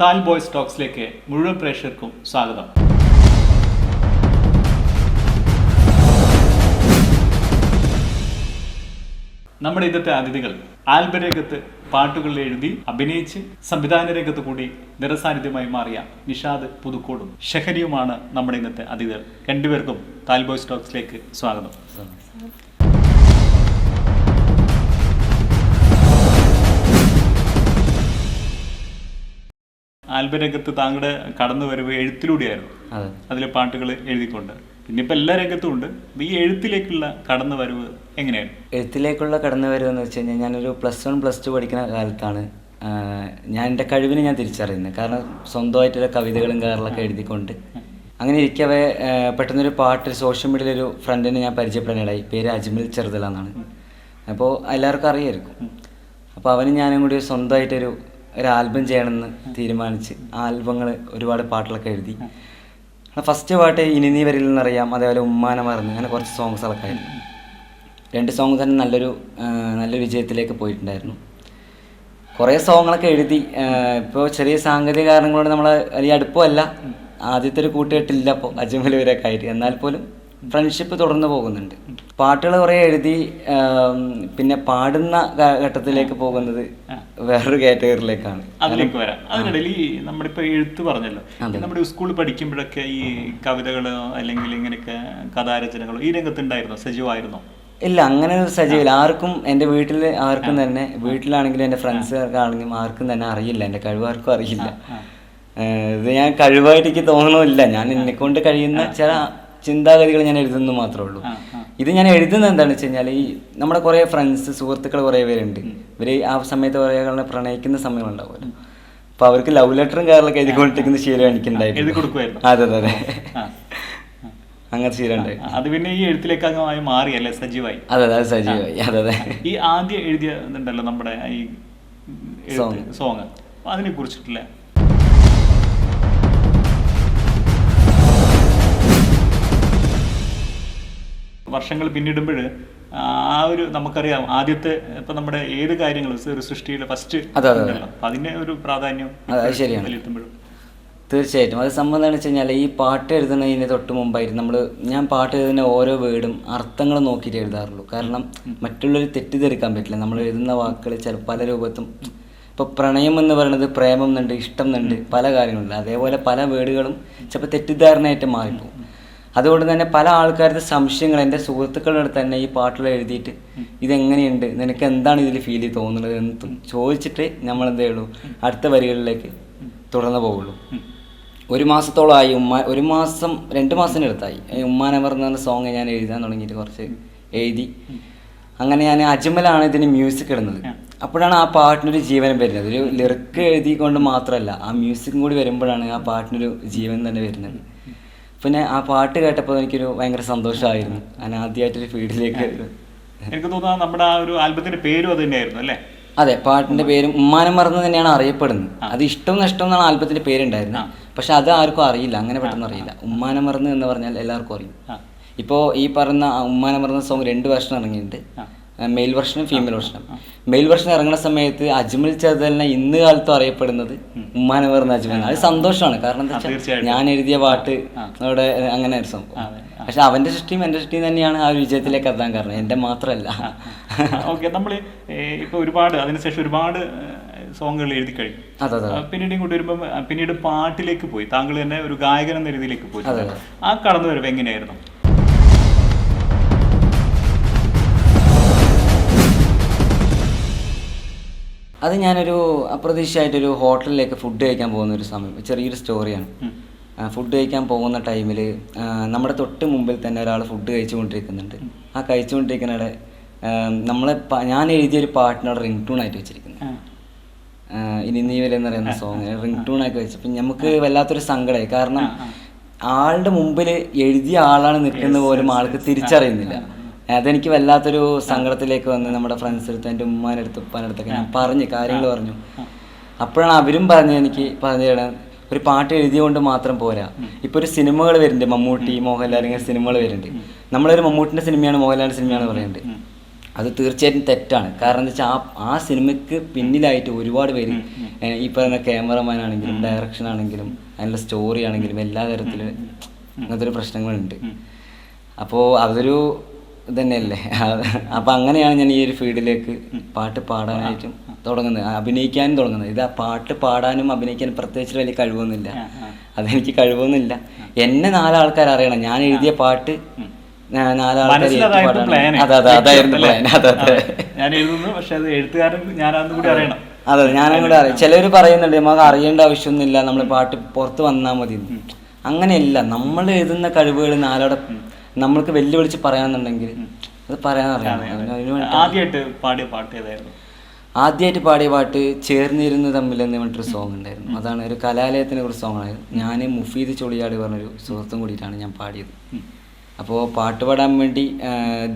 താൽ boys ടോക്സിലേക്ക് മുഴുവൻ പ്രേക്ഷകർക്കും സ്വാഗതം. നമ്മുടെ ഇന്നത്തെ അതിഥികൾ ആൽബ രംഗത്ത് പാട്ടുകൾ എഴുതി അഭിനയിച്ച് സംവിധാന രംഗത്ത് കൂടി നിറസാന്നിധ്യമായി മാറിയ നിഷാദ് പുതുക്കോടും ഷഹരിയുമാണ് നമ്മുടെ ഇന്നത്തെ അതിഥികൾ. രണ്ടുപേർക്കും താൽ ബോയ്സ് ടോക്സിലേക്ക് സ്വാഗതം. ആൽബ രംഗത്ത് താങ്കളുടെ കടന്നു വരവ് എഴുത്തിലൂടെയായിരുന്നു. അതെ. അതിലെ പാട്ടുകൾ എഴുതിക്കൊണ്ട്. പിന്നെ ഇപ്പൊ എല്ലാ രംഗത്തും ഉണ്ട്. ഈ എഴുത്തിലേക്കുള്ള കടന്നു വരവ് എങ്ങനെയാണ്? എഴുത്തിലേക്കുള്ള കടന്നു വരവ് എന്ന് വെച്ച് കഴിഞ്ഞാൽ ഞാനൊരു പ്ലസ് വൺ പ്ലസ് ടു പഠിക്കുന്ന കാലത്താണ് ഞാൻ എന്റെ കഴിവിനെ ഞാൻ തിരിച്ചറിയുന്നത്. കാരണം സ്വന്തമായിട്ടുള്ള കവിതകളും കാര്യങ്ങളൊക്കെ എഴുതിക്കൊണ്ട്. അങ്ങനെ ഇരിക്കവേ പെട്ടെന്നൊരു പാട്ട് സോഷ്യൽ മീഡിയയിൽ ഒരു ഫ്രണ്ടിനെ ഞാൻ പരിചയപ്പെടാനിടയായി. പേര് അജ്മൽ ചെറുതല എന്നാണ്. അപ്പോൾ എല്ലാവർക്കും അറിയായിരിക്കും. അപ്പോൾ അവനും ഞാനും കൂടി സ്വന്തമായിട്ടൊരു ഒരു ആൽബം ചെയ്യണമെന്ന് തീരുമാനിച്ച് ആൽബങ്ങൾ ഒരുപാട് പാട്ടുകളൊക്കെ എഴുതി. ഫസ്റ്റ് പാട്ട് ഇനി നീ വരിൽ നിന്നറിയാം അതേപോലെ ഉമ്മാന മറന്ന് അങ്ങനെ കുറച്ച് സോങ്സ് ആയിരുന്നു. രണ്ട് സോങ് തന്നെ നല്ലൊരു നല്ല വിജയത്തിലേക്ക് പോയിട്ടുണ്ടായിരുന്നു. കുറേ സോങ്ങുകളൊക്കെ എഴുതി ഇപ്പോൾ ചെറിയ സാങ്കേതിക കാരണങ്ങളോട് നമ്മൾ വലിയ അടുപ്പമല്ല. ആദ്യത്തെ ഒരു കൂട്ടുകെട്ടില്ല അപ്പോൾ അജ്മൽ വരെയൊക്കെ ആയിട്ട്. എന്നാൽ പോലും ഫ്രണ്ട്ഷിപ്പ് തുടർന്ന് പോകുന്നുണ്ട്. പാട്ടുകൾ കുറേ എഴുതി പിന്നെ പാടുന്ന ഘട്ടത്തിലേക്ക് പോകുന്നത് വേറൊരു കാറ്റഗറിയിലേക്കാണ്. അതിലേക്ക് വരാം. അതിനിടയിൽ ഈ നമ്മുടെ ഇപ്പൊ എഴുത്ത് പറഞ്ഞല്ലോ. നമ്മുടെ സ്കൂളിൽ പഠിക്കുമ്പോഴൊക്കെ ഈ കവിതകളോ അല്ലെങ്കിൽ ഇങ്ങനെയൊക്കെ കഥാരചനകളോ ഈ രംഗത്തുണ്ടായിരുന്നോ? സജീവമായിരുന്നോ? ഇല്ല അങ്ങനെ ഒരു സജീവില്ല ആർക്കും എന്റെ വീട്ടിൽ ആർക്കും തന്നെ വീട്ടിലാണെങ്കിലും എന്റെ ഫ്രണ്ട്സുകാർക്കാണെങ്കിലും ആർക്കും തന്നെ അറിയില്ല. എന്റെ കഴിവ് ആർക്കും അറിയില്ല ഇത് ഞാൻ കഴിവായിട്ട് എനിക്ക് തോന്നണമില്ല ഞാൻ എന്നെ കൊണ്ട് കഴിയുന്ന ചില ചിന്താഗതികൾ ഞാൻ എഴുതുന്നു മാത്രമേ ഉള്ളൂ. ഇത് ഞാൻ എഴുതുന്നത് എന്താണെന്ന് വെച്ച് കഴിഞ്ഞാൽ ഈ നമ്മുടെ കുറേ ഫ്രണ്ട്സ് സുഹൃത്തുക്കൾ കുറേ പേരുണ്ട്. ഇവർ ആ സമയത്ത് കുറേ ആളുകളെ പ്രണയിക്കുന്ന സമയങ്ങളുണ്ടാവുമല്ലോ. അപ്പോൾ അവർക്ക് ലവ് ലെറ്ററും കാര്യങ്ങളൊക്കെ എഴുതിക്കൊണ്ടിരിക്കുന്ന ശീലം എഴുതി എനിക്കുണ്ടായിരുന്നു അതെ അതെ അതെ. അങ്ങനത്തെ ശീലം അത് പിന്നെ ഈ എഴുത്തിലേക്ക് അങ്ങ് മാറി അല്ലേ? സജീവായി. അതെ അതെ സജീവായി. അതെ അതെ. ഈ ആദ്യം എഴുതിയ നമ്മുടെ ഈ സോങ് സോങ് അതിനെ കുറിച്ചിട്ടില്ല? വർഷങ്ങൾ പിന്നിടുമ്പോൾ ആ ഒരു നമുക്കറിയാം ആദ്യത്തെ ഇപ്പൊ നമ്മുടെ ഏത് കാര്യങ്ങളും ഒരു സൃഷ്ടിയിലെ ഫസ്റ്റ് അതെ, അതെ, അതെ. അതിന്റെ ഒരു പ്രാധാന്യം ശരിയാണ്. തീർച്ചയായിട്ടും. അത് സംബന്ധം എന്താണെന്ന് വെച്ച് കഴിഞ്ഞാൽ ഈ പാട്ട് എഴുതുന്നതിന് തൊട്ട് മുമ്പായിട്ട് നമ്മൾ ഞാൻ പാട്ട് എഴുതുന്ന ഓരോ വേർഡും അർത്ഥങ്ങൾ നോക്കിയിട്ട് എഴുതാറുള്ളൂ. കാരണം മറ്റുള്ളവർ തെറ്റിദ്ധരിക്കാൻ പറ്റില്ല. നമ്മൾ എഴുതുന്ന വാക്കുകൾ ചില പല രൂപത്തും ഇപ്പോൾ പ്രണയം എന്ന് പറയുന്നത് പ്രേമം എന്നുണ്ട് ഇഷ്ടം എന്നുണ്ട് പല കാര്യങ്ങളുണ്ട്. അതേപോലെ പല വേർഡുകളും ചിലപ്പോൾ തെറ്റിദ്ധാരണയായിട്ട് മാറിപ്പോകും അതുകൊണ്ട് തന്നെ പല ആൾക്കാരുടെ സംശയങ്ങൾ എന്റെ സുഹൃത്തുക്കളുടെ അടുത്ത് തന്നെ ഈ പാട്ടുകൾ എഴുതിയിട്ട് ഇതെങ്ങനെയുണ്ട്? നിനക്ക് എന്താണ് ഇതിൽ ഫീൽ ചെയ്ത് തോന്നുന്നത് എന്ന് ചോദിച്ചിട്ട് നമ്മൾ എന്തേ ഉള്ളൂ? അടുത്ത വരികളിലേക്ക് തുടർന്ന് പോകുള്ളൂ ഒരു മാസത്തോളമായി ഉമ്മ ഒരു മാസം രണ്ട് മാസത്തിന് അടുത്തായി. ഉമ്മാനെ പറഞ്ഞ സോങ് ഞാൻ എഴുതാൻ തുടങ്ങിയിട്ട് കുറച്ച് എഴുതി. അങ്ങനെ ഞാൻ അജ്മലാണ് ഇതിന് മ്യൂസിക് ഇടുന്നത്. അപ്പോഴാണ് ആ പാട്ടിനൊരു ജീവൻ വരുന്നത്. ഒരു ലിറിക്ക് എഴുതിക്കൊണ്ട് മാത്രമല്ല ആ മ്യൂസിക്കും കൂടി വരുമ്പോഴാണ് ആ പാട്ടിനൊരു ജീവൻ തന്നെ വരുന്നത്. പിന്നെ ആ പാട്ട് കേട്ടപ്പോൾ എനിക്കൊരു ഭയങ്കര സന്തോഷമായിരുന്നു. ഞാൻ ആദ്യമായിട്ടൊരു ഫീൽഡിലേക്ക് എനിക്ക് തോന്നുന്നത് നമ്മുടെ ആ ഒരു ആൽബത്തിന്റെ പേരും അത് തന്നെയായിരുന്നു അല്ലേ? അതെ പാട്ടിന്റെ പേരും ഉമ്മാനം മറന്നു തന്നെയാണ് അറിയപ്പെടുന്നത്. അത് ഇഷ്ടം നഷ്ടം എന്നാണ് ആൽബത്തിന്റെ പേരുണ്ടായിരുന്നത്. പക്ഷെ അത് ആർക്കും അറിയില്ല അങ്ങനെ പെട്ടെന്ന് അറിയില്ല. ഉമ്മാനം മറന്നു എന്ന് പറഞ്ഞാൽ എല്ലാവർക്കും അറിയും. ഇപ്പോൾ ഈ പറഞ്ഞ ഉമ്മാനം മറന്ന സോങ് രണ്ട് വർഷം ഇറങ്ങിയിട്ടുണ്ട്. മെയിൽ വെർഷനും ഫീമെയിൽ വെർഷനും. മെയിൽ വെർഷൻ ഇറങ്ങുന്ന സമയത്ത് അജ്മൽ ചതലിനെ ഇന്ന് കാലത്തും അറിയപ്പെടുന്നത് ഉമ്മാനെ പറഞ്ഞ അജ്മൽ. അത് സന്തോഷമാണ്. കാരണം എന്താ വെച്ചാൽ ഞാൻ എഴുതിയ പാട്ട് അവിടെ അങ്ങനെ ഒരു സംഭവം. പക്ഷെ അവന്റെ സൃഷ്ടിയും എന്റെ സൃഷ്ടിയും തന്നെയാണ് ആ ഒരു വിജയത്തിലേക്ക് എത്താൻ കാരണം. എന്റെ മാത്രമല്ല. ഓക്കെ നമ്മൾ ഇപ്പൊ ഒരുപാട് അതിനുശേഷം ഒരുപാട് സോങ്ങുകൾ എഴുതി കഴിഞ്ഞു. പിന്നീട് ഇങ്ങോട്ട് വരുമ്പോൾ പിന്നീട് പാട്ടിലേക്ക് പോയി. താങ്കൾ തന്നെ ഒരു ഗായകൻ എന്ന രീതിയിലേക്ക് പോയി. ആ കടന്നു വരവ് എങ്ങനെയായിരുന്നു? അത് ഞാനൊരു അപ്രതീക്ഷിതമായിട്ടൊരു ഹോട്ടലിലേക്ക് ഫുഡ് കഴിക്കാൻ പോകുന്ന ഒരു സമയം ചെറിയൊരു സ്റ്റോറിയാണ് ഫുഡ് കഴിക്കാൻ പോകുന്ന ടൈമിൽ നമ്മുടെ തൊട്ട് മുമ്പിൽ തന്നെ ഒരാൾ ഫുഡ് കഴിച്ചുകൊണ്ടിരിക്കുന്നുണ്ട്. ആ കഴിച്ചുകൊണ്ടിരിക്കുന്നിടെ നമ്മളെ ഞാൻ എഴുതിയൊരു പാട്ടിനോട് റിംഗ് ടൂൺ ആയിട്ട് വെച്ചിരിക്കുന്നത് ഇനി നീ വരെ എന്ന് പറയുന്ന സോങ് റിംഗ് ടൂൺ ആക്കി വെച്ചപ്പോൾ നമുക്ക് വല്ലാത്തൊരു സങ്കടമായി കാരണം ആളുടെ മുമ്പിൽ എഴുതിയ ആളാണ് നിൽക്കുന്നത് പോലും ആൾക്ക് തിരിച്ചറിയുന്നില്ല. അതെനിക്ക് വല്ലാത്തൊരു സങ്കടത്തിലേക്ക് വന്ന് നമ്മുടെ ഫ്രണ്ട്സ് അടുത്ത് എന്റെ ഉമ്മാന്റെ അടുത്ത് ഉപ്പാന്റെ അടുത്തൊക്കെ ഞാൻ പറഞ്ഞു കാര്യങ്ങൾ പറഞ്ഞു. അപ്പോഴാണ് അവരും പറഞ്ഞത് എനിക്ക് പറഞ്ഞു തരാൻ ഒരു പാട്ട് എഴുതിയുകൊണ്ട് മാത്രം പോരാ. ഇപ്പൊ ഒരു സിനിമകൾ വരുന്നുണ്ട് മമ്മൂട്ടി മോഹൻലാൽ ഇങ്ങനെ സിനിമകൾ വരുന്നുണ്ട്. നമ്മളൊരു മമ്മൂട്ടിന്റെ സിനിമയാണ് മോഹൻലാലിന്റെ സിനിമയാണ് പറയുന്നത്. അത് തീർച്ചയായിട്ടും തെറ്റാണ്. കാരണം എന്താ വെച്ചാൽ ആ ആ സിനിമയ്ക്ക് പിന്നിലായിട്ട് ഒരുപാട് പേര് ഈ പറയുന്ന ക്യാമറമാൻ ആണെങ്കിലും ഡയറക്ഷൻ ആണെങ്കിലും അതിനുള്ള സ്റ്റോറി ആണെങ്കിലും എല്ലാ തരത്തിലും അങ്ങനത്തെ ഒരു പ്രശ്നങ്ങളുണ്ട്. അപ്പോൾ അതൊരു ഇതന്നെയല്ലേ? അപ്പം അങ്ങനെയാണ് ഞാൻ ഈ ഒരു ഫീൽഡിലേക്ക് പാട്ട് പാടാനായിട്ടും തുടങ്ങുന്നത്. അഭിനയിക്കാനും തുടങ്ങുന്നത്. ഇത് ആ പാട്ട് പാടാനും അഭിനയിക്കാനും പ്രത്യേകിച്ച് വലിയ കഴിവൊന്നുമില്ല. അതെനിക്ക് കഴിവൊന്നുമില്ല. എന്നെ നാലാൾക്കാർ അറിയണം. ഞാൻ എഴുതിയ പാട്ട് അതെ ഞാനും കൂടെ അറിയാം ചിലർ പറയുന്നുണ്ട് നമുക്ക് അറിയേണ്ട ആവശ്യമൊന്നുമില്ല. നമ്മൾ പാട്ട് പുറത്ത് വന്നാൽ മതി. അങ്ങനെയല്ല. നമ്മൾ എഴുതുന്ന കഴിവുകൾ നാലോടെ നമ്മൾക്ക് വെല്ലുവിളിച്ച് പറയാന്നുണ്ടെങ്കിൽ അത് വേണ്ടി ആദ്യമായിട്ട് പാടിയ പാട്ട് ഏതായിരുന്നു? ആദ്യമായിട്ട് പാടിയ പാട്ട് ചേർന്നിരുന്ന് തമ്മിൽ എന്ന് പറഞ്ഞിട്ടൊരു സോങ് ഉണ്ടായിരുന്നു. അതാണ് ഒരു കലാലയത്തിനെ കുറിച്ച് സോങ് ആയിരുന്നു ഞാൻ മുഫീദ് ചൊളിയാട് പറഞ്ഞൊരു സുഹൃത്തും കൂടിയിട്ടാണ് ഞാൻ പാടിയത്. അപ്പോൾ പാട്ട് പാടാൻ വേണ്ടി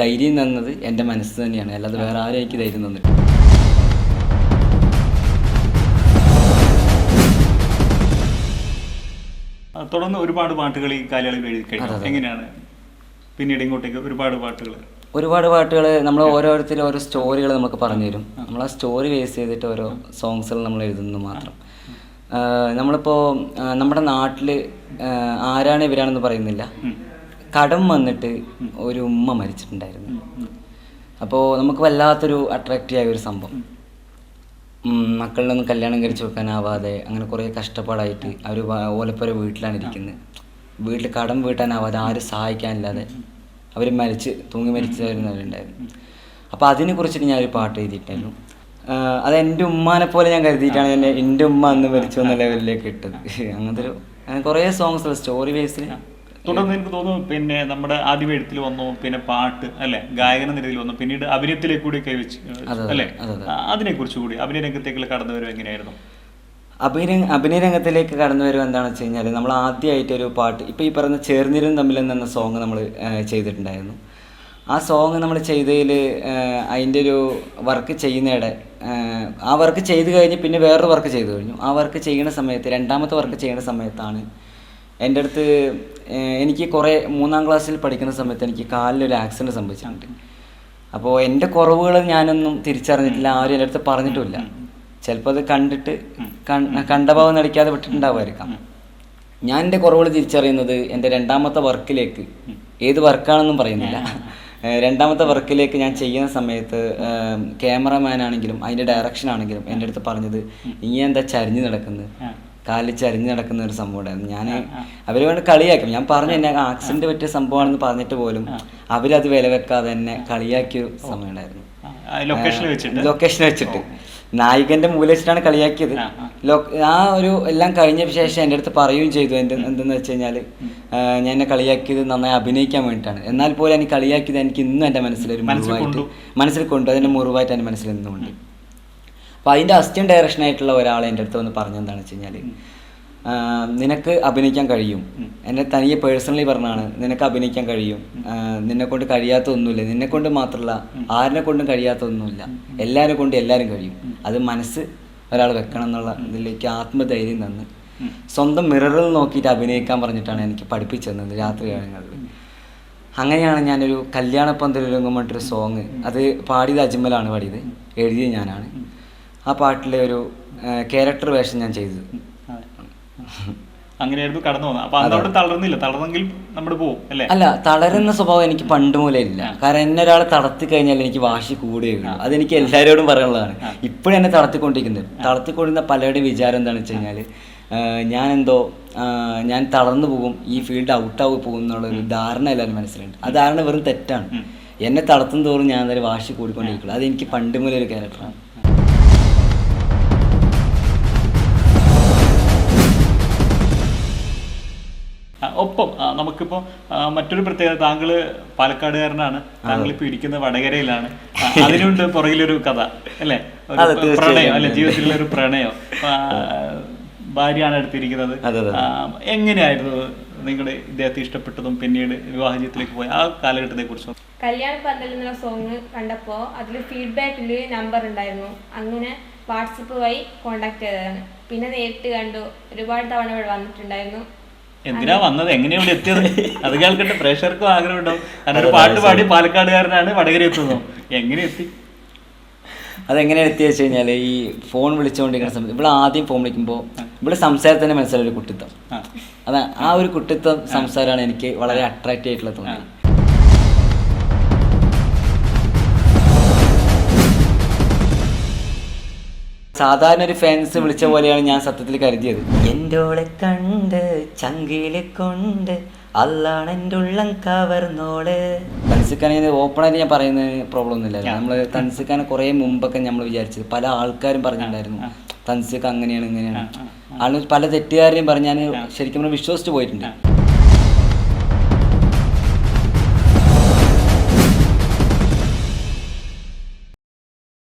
ധൈര്യം തന്നത് എന്റെ മനസ്സ് തന്നെയാണ്. അല്ലാതെ വേറെ ആരും എനിക്ക് ധൈര്യം തന്നിട്ടില്ല. തുടർന്ന് ഒരുപാട് പാട്ടുകൾ ഈ കാലയളവിൽ എഴുതി കഴിഞ്ഞു. എങ്ങനെയാണ് പിന്നീട് ഇങ്ങോട്ടേക്ക് ഒരുപാട് പാട്ടുകൾ ഒരുപാട് പാട്ടുകൾ നമ്മൾ ഓരോരുത്തരും ഓരോ സ്റ്റോറികൾ നമുക്ക് പറഞ്ഞു തരും നമ്മൾ ആ സ്റ്റോറി ബേസ് ചെയ്തിട്ട് ഓരോ സോങ്സുകൾ നമ്മൾ എഴുതുന്നു മാത്രം. നമ്മളിപ്പോൾ നമ്മുടെ നാട്ടിൽ ആരാണ് ഇവരാണെന്ന് പറയുന്നില്ല. കടം വന്നിട്ട് ഒരു ഉമ്മ മരിച്ചിട്ടുണ്ടായിരുന്നു. അപ്പോൾ നമുക്ക് വല്ലാത്തൊരു അട്രാക്റ്റീവ് ആയ ഒരു സംഭവം. മക്കളിലൊന്നും കല്യാണം കഴിച്ചു വെക്കാനാവാതെ അങ്ങനെ കുറേ കഷ്ടപ്പാടായിട്ട് അവർ ഓലപ്പുര വീട്ടിലാണ് ഇരിക്കുന്നത് വീട്ടിൽ കടം വീട്ടാനാവാതെ ആരും സഹായിക്കാനില്ലാതെ അവർ മരിച്ച് തൂങ്ങി മരിച്ചു വരുന്നവരുണ്ടായിരുന്നു. അപ്പോൾ അതിനെ കുറിച്ചിട്ട് ഞാനൊരു പാട്ട് എഴുതിയിട്ടായിരുന്നു അത് എന്റെ ഉമ്മാനെ പോലെ ഞാൻ കരുതിയിട്ടാണ് എന്നെ എന്റെ ഉമ്മ അന്ന് മരിച്ചു എന്ന ലെവലിലേക്ക് ഇട്ടത്. അങ്ങനത്തെ ഒരു കുറേ സോങ്സ് സ്റ്റോറി ബേസിൽ തുടർന്ന് എനിക്ക് തോന്നുന്നു പിന്നെ നമ്മുടെ ആദ്യം എഴുത്തിൽ വന്നു പിന്നെ പാട്ട് അല്ലെ? ഗായകന നിരയിൽ വന്നു. പിന്നീട് അഭിനയത്തിലേക്ക് കൂടി കൈവച്ച് അല്ലെ? അതിനെ കുറിച്ച് കൂടി അഭിനയ രംഗത്തേക്കുള്ള കടന്നു വരും എങ്ങനെയായിരുന്നു? അഭിനയ അഭിനയ രംഗത്തിലേക്ക് കടന്നു വരുക എന്താണെന്ന് വെച്ച് കഴിഞ്ഞാൽ നമ്മൾ ആദ്യമായിട്ട് ഒരു പാട്ട് ഇപ്പോൾ ഈ പറഞ്ഞ ചേർന്നിരും തമ്മിൽ എന്ന സോങ് നമ്മൾ ചെയ്തിട്ടുണ്ടായിരുന്നു. ആ സോങ് നമ്മൾ ചെയ്തതിൽ അതിന്റെ ഒരു വർക്ക് ചെയ്യുന്നിടെ ആ വർക്ക് ചെയ്ത് കഴിഞ്ഞ് പിന്നെ വേറൊരു വർക്ക് ചെയ്തു കഴിഞ്ഞു. ആ വർക്ക് ചെയ്യുന്ന സമയത്ത് രണ്ടാമത്തെ വർക്ക് ചെയ്യുന്ന സമയത്താണ് എന്റെ അടുത്ത് എനിക്ക് കുറേ മൂന്നാം ക്ലാസ്സിൽ പഠിക്കുന്ന സമയത്ത് എനിക്ക് കാലിലൊരു ആക്സിഡന്റ് സംഭവിച്ചിട്ടുണ്ട്. അപ്പോൾ എന്റെ കുറവുകൾ ഞാനൊന്നും തിരിച്ചറിഞ്ഞിട്ടില്ല ആരും എന്റെ അടുത്ത് പറഞ്ഞിട്ടുമില്ല. ചിലപ്പോൾ അത് കണ്ടിട്ട് കണ്ട ഭാവം നടിക്കാതെ വിട്ടിട്ടുണ്ടാവുമായിരിക്കാം. ഞാൻ എന്റെ കുറവുകൾ തിരിച്ചറിയുന്നത് എന്റെ രണ്ടാമത്തെ വർക്കിലേക്ക് ഏത് വർക്കാണെന്നും പറയുന്നില്ല. രണ്ടാമത്തെ വർക്കിലേക്ക് ഞാൻ ചെയ്യുന്ന സമയത്ത് ക്യാമറമാൻ ആണെങ്കിലും അതിന്റെ ഡയറക്ഷൻ ആണെങ്കിലും എന്റെ അടുത്ത് പറഞ്ഞത് ഇനി എന്താ ചരിഞ്ഞ് നടക്കുന്നത് കാലിൽ ചരിഞ്ഞ് നടക്കുന്ന ഒരു സംഭവം ഉണ്ടായിരുന്നു ഞാൻ അവർ വേണ്ട കളിയാക്കും. ഞാൻ പറഞ്ഞു എന്നെ ആക്സിഡന്റ് പറ്റിയ സംഭവമാണെന്ന് പറഞ്ഞിട്ട് പോലും അവരത് വില വെക്കാതെ തന്നെ കളിയാക്കിയ സമയമുണ്ടായിരുന്നു. സമയം ഉണ്ടായിരുന്നു ലൊക്കേഷനിൽ ലൊക്കേഷൻ വെച്ചിട്ട്? നായികന്റെ മൂല വെച്ചിട്ടാണ് കളിയാക്കിയത്. ആ ഒരു എല്ലാം കഴിഞ്ഞ ശേഷം എന്റെ അടുത്ത് പറയുകയും ചെയ്തു എന്റെ എന്തെന്ന് വെച്ച് കഴിഞ്ഞാൽ ഞാൻ എന്നെ കളിയാക്കിയത് നന്നായി അഭിനയിക്കാൻ വേണ്ടിയിട്ടാണ്. എന്നാൽ പോലും എനിക്ക് കളിയാക്കിയത് എനിക്ക് ഇന്നും എന്റെ മനസ്സിലൊരു മുറിവായിട്ട്. മനസ്സിൽ കൊണ്ടു. അതിന്റെ മുറിവായിട്ട് എന്റെ മനസ്സിൽ നിന്നുകൊണ്ട് അപ്പോൾ അതിന്റെ അസിസ്റ്റന്റ് ഡയറക്ഷൻ ആയിട്ടുള്ള ഒരാൾ എന്റെ അടുത്ത് വന്ന് പറഞ്ഞെന്താണെന്ന് വെച്ച് കഴിഞ്ഞാൽ നിനക്ക് അഭിനയിക്കാൻ കഴിയും. എന്നെ തനിയെ പേഴ്സണലി പറഞ്ഞാണ് നിനക്ക് അഭിനയിക്കാൻ കഴിയും. നിന്നെ കൊണ്ട് കഴിയാത്ത ഒന്നുമില്ല നിന്നെ കൊണ്ട് മാത്രമല്ല ആരിനെ കൊണ്ടും കഴിയാത്ത ഒന്നുമില്ല എല്ലാവരെ കൊണ്ട് എല്ലാവരും കഴിയും. അത് മനസ്സ് ഒരാൾ വെക്കണം എന്നുള്ള ഇതിലേക്ക് ആത്മധൈര്യം തന്ന്. സ്വന്തം മിററിൽ നോക്കിയിട്ട് അഭിനയിക്കാൻ പറഞ്ഞിട്ടാണ് എനിക്ക് പഠിപ്പിച്ചു തന്നത് രാത്രി കാലങ്ങളിൽ. അങ്ങനെയാണ് ഞാനൊരു കല്യാണ പന്തലൊരുങ്ങും പറഞ്ഞിട്ടൊരു സോങ് അത് പാടിയത് അജ്മലാണ് പാടിയത്. എഴുതിയത് ഞാനാണ്. ആ പാട്ടിലെ ഒരു ക്യാരക്ടർ വേഷം ഞാൻ ചെയ്തത്. അങ്ങനെയായിരുന്നു കടന്നു പോകുന്നത്. അപ്പൊ തളർന്നില്ല. തളർന്നെങ്കിൽ നമ്മൾ പോകും അല്ലേ? അല്ല തളരുന്ന സ്വഭാവം എനിക്ക് പണ്ട് മൂലം ഇല്ല. കാരണം എന്നെ ഒരാൾ തളർത്തി കഴിഞ്ഞാൽ എനിക്ക് വാശി കൂടുകയുള്ളൂ അതെനിക്ക് എല്ലാവരോടും പറയാനുള്ളതാണ്. ഇപ്പോഴും എന്നെ തളർത്തിക്കൊണ്ടിരിക്കുന്നത് തളർത്തിക്കൊണ്ടിരുന്ന പലരുടെയും വിചാരം എന്താണെന്ന് വെച്ച് കഴിഞ്ഞാൽ ഞാൻ എന്തോ ഞാൻ തളർന്നു പോകും ഈ ഫീൽഡ് ഔട്ടാവും പോകും എന്നുള്ള ഒരു ധാരണ എല്ലാവരും മനസ്സിലുണ്ട്. ആ ധാരണ വെറും തെറ്റാണ്. എന്നെ തളർത്തും തോറും ഞാൻ എന്തായാലും വാശി കൂടിക്കൊണ്ടിരിക്കുള്ളൂ. അതെനിക്ക് പണ്ട് മുതലേ ഒരു ക്യാരക്ടറാണ് ഒപ്പം നമുക്കിപ്പോ മറ്റൊരു പ്രത്യേകത താങ്കൾ പാലക്കാടുകാരനാണ്. താങ്കൾ ഇപ്പൊ ഇരിക്കുന്നത് വടകരയിലാണ്. അതിനുണ്ട് പുറകിലൊരു കഥ അല്ലേ. പ്രണയം അല്ലെ? ജീവിതത്തിലുള്ള ഒരു പ്രണയം ഭാര്യയാണ് എടുത്തിരിക്കുന്നത്. എങ്ങനെയായിരുന്നു നിങ്ങളുടെ ഇദ്ദേഹത്തെ ഇഷ്ടപ്പെട്ടതും പിന്നീട് വിവാഹ ജീവിതത്തിലേക്ക് പോയ ആ കാലഘട്ടത്തെ കുറിച്ച് കല്യാണ പന്തൽ എന്നുള്ള സോങ് കണ്ടപ്പോൾ അതിൽ ഫീഡ്ബാക്കിൽ നമ്പർ ഉണ്ടായിരുന്നു. അങ്ങനെ വാട്സപ്പ് വഴി കോണ്ടാക്ട് ചെയ്തതാണ്. പിന്നെ നേരിട്ട് കണ്ടു. ഒരുപാട് തവണ ഇവിടെ വന്നിട്ടുണ്ടായിരുന്നു. എന്തിനാ വന്നത്? എങ്ങനെയാ ഇവിടെ എത്തിയത്? അത് കേൾക്കട്ടെ. പ്രേക്ഷകർക്കും ആഗ്രഹം ഉണ്ടാവും കാരണം ഒരു പാട്ട് പാടി പാലക്കാടുകാരനാണ് വടകര എത്തുന്നു എങ്ങനെ എത്തി? അതെങ്ങനെയാണ് എത്തിയെന്ന് വെച്ച് കഴിഞ്ഞാൽ ഈ ഫോൺ വിളിച്ചുകൊണ്ടിരിക്കുന്ന സമയത്ത് ഇവിടെ ആദ്യം ഫോൺ വിളിക്കുമ്പോൾ ഇവിടെ സംസാരത്തിന്റെ മനസ്സിലൊരു കുട്ടിത്തം ആ. അതാ ആ ഒരു കുട്ടിത്തം സംസാരമാണ് എനിക്ക് വളരെ അട്രാക്റ്റീവ് ആയിട്ടുള്ള സാധാരണ ഒരു ഫാൻസ് വിളിച്ച പോലെയാണ് ഞാൻ സത്യത്തിൽ കരുതിയത്. എന്റോളെ കണ്ട് ചങ്കിലെ കൊണ്ട് അല്ലാണ് എന്റെ ഉള്ളം കവർന്നോൾ. തൻസിക്കാനെ ഓപ്പണായിട്ട് ഞാൻ പറയുന്ന പ്രോബ്ലം ഒന്നുമില്ല. നമ്മൾ തൻസിക്കാനെ കുറേ മുമ്പൊക്കെ നമ്മൾ വിചാരിച്ചത്. പല ആൾക്കാരും പറഞ്ഞിട്ടുണ്ടായിരുന്നു തൻസിക്ക അങ്ങനെയാണ് ഇങ്ങനെയാണ്. ആളുകൾ പല തെറ്റുകാരെയും പറഞ്ഞ് ഞാൻ ശരിക്കും വിശ്വസിച്ച് പോയിട്ടുണ്ട്.